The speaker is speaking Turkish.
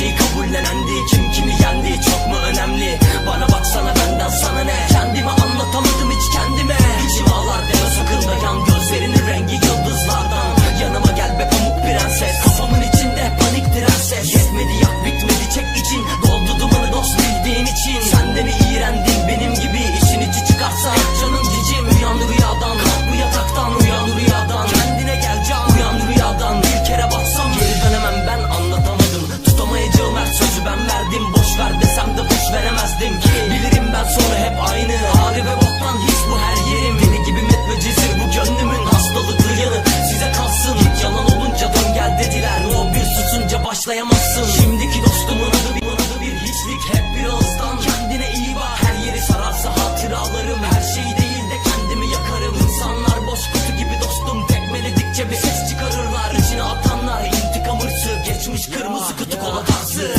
Sikaw na nasıl? Şimdiki dostumun adı bir, adı bir hiçlik. Hep bir birazdan Kendine iyi bak. Her yeri sararsa hatıralarım. Her şeyi değil de kendimi yakarım. İnsanlar boş kutu gibi dostum. Tekmeledikçe bir ses çıkarırlar. İçine atanlar intikam hırsı Geçmiş kırmızı kutu kola tarzı